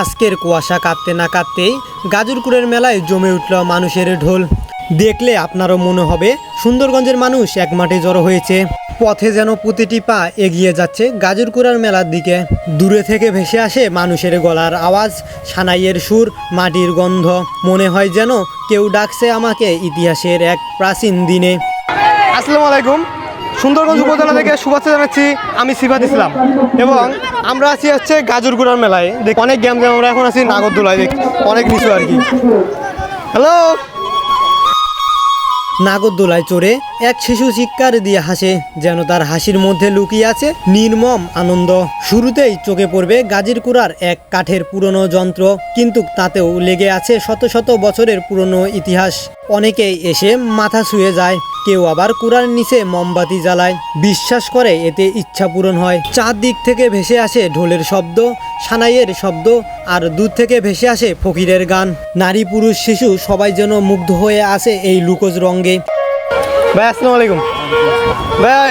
আজকের কুয়াশা কাঁপতে না কাঁপতেই গাজরকুড়ের মেলায় জমে উঠল মানুষের ঢোল। দেখলে আপনারও মনে হবে, সুন্দরগঞ্জের মানুষ এক মাঠে জড়ো হয়েছে। পথে যেন প্রতিটি পা এগিয়ে যাচ্ছে গাজরকুড়ার মেলার দিকে। দূরে থেকে ভেসে আসে মানুষের গলার আওয়াজ, সানাইয়ের সুর, মাটির গন্ধ। মনে হয় যেন কেউ ডাকছে আমাকে ইতিহাসের এক প্রাচীন দিনে। আসসালামু আলাইকুম। সুন্দরগঞ্জ উপজেলা থেকে শুভেচ্ছা জানাচ্ছি আমি সিফাত ইসলাম। এবং আমরা আছি হচ্ছে গাজরগুড়ার মেলায়। দেখ, অনেক গেম যেমন আমরা এখন আছি নাগরদোলায়, দেখ, অনেক নিচু আর কি। হ্যালো নাগরদোলায় চড়ে এক শিশু চিৎকার দিয়ে হাসে, যেন তার হাসির মধ্যে লুকিয়ে আছে নির্মম আনন্দ। শুরুতেই চোখে পড়বে গাজীর কুড়ার এক কাঠের পুরনো যন্ত্র, কিন্তু তাতেও লেগে আছে শত শত বছরের পুরনো ইতিহাস। অনেকেই এসে মাথা ছুঁয়ে যায়। কেউ আবার কুড়ার নিচে মোমবাতি জ্বালায়। বিশ্বাস করে এতে ইচ্ছা পূরণ হয়। চারদিক থেকে ভেসে আসে ঢোলের শব্দ সানাইয়ের শব্দ আর দূর থেকে ভেসে আসে ফকিরের গান। নারী পুরুষ শিশু সবাই যেন মুগ্ধ হয়ে আসে এই লুকোজ রঙ্গে ভাইয়া আসসালামু আলাইকুম। ভাইয়া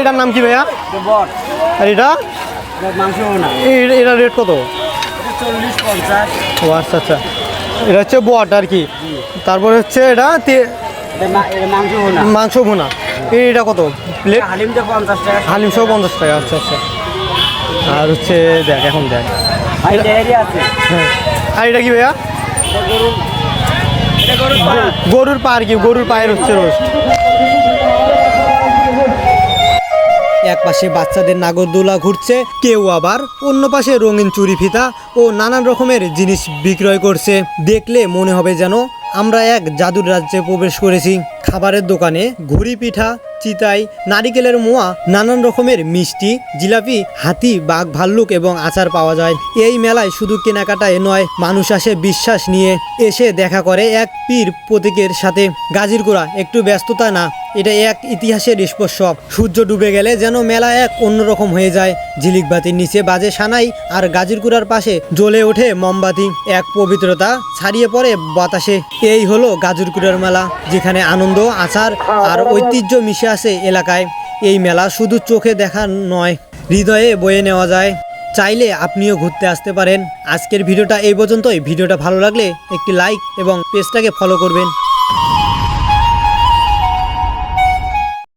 এটার নাম কি ভাইয়া? আর এটা? এটা রেট কত? ও আচ্ছা আচ্ছা। এটা হচ্ছে বট আর কি। তারপরে হচ্ছে এটা মাংস ভুনা। এইটা কত? প্লেট হালিমটা পঞ্চাশ টাকা। পঞ্চাশ টাকা আচ্ছা আচ্ছা। আর হচ্ছে দেখ এখন দেখ। হ্যাঁ। আর এটা কি ভাইয়া? এটা এটা গরুর পা কি? গরুর পায়ের হচ্ছে রোস্ট। এক পাশে বাচ্চাদের নাগরদোলা ঘুরছে কেউ আবার অন্য পাশে রঙিন চুরি ফিতা ও নানান রকমের জিনিস বিক্রয় করছে। দেখলে মনে হবে যেন আমরা এক জাদুর রাজ্যে প্রবেশ করেছি। খাবারের দোকানে ঘুড়ি পিঠা, চিতাই, নারিকেলের মোয়া, নানান রকমের মিষ্টি, জিলাপি, হাতি, বাঘ, ভাল্লুক এবং আচার পাওয়া যায়। এই মেলায় শুধু কেনাকাটায় নয়, মানুষ আসে বিশ্বাস নিয়ে, এসে দেখা করে এক পীর প্রতীকের সাথে। গাজির গোড়া, একটু ব্যস্ততা না। এটা এক ইতিহাসের স্পর্শ সূর্য ডুবে গেলে যেন মেলা এক অন্যরকম হয়ে যায়। ঝিলিক বাতির নিচে বাজে সানাই আর গাজীরকুড়ার পাশে জ্বলে ওঠে মোমবাতি। এক পবিত্রতা ছাড়িয়ে পড়ে বাতাসে। এই হলো গাজীরকুড়ার মেলা, যেখানে আনন্দ, আচার আর ঐতিহ্য মিশে আছে এলাকায়। এই মেলা শুধু চোখে দেখা নয়, হৃদয়ে বয়ে নেওয়া যায়। চাইলে আপনিও ঘুরতে আসতে পারেন। আজকের ভিডিওটা এই পর্যন্তই। ভিডিওটা ভালো লাগলে একটি লাইক এবং পেজটাকে ফলো করবেন।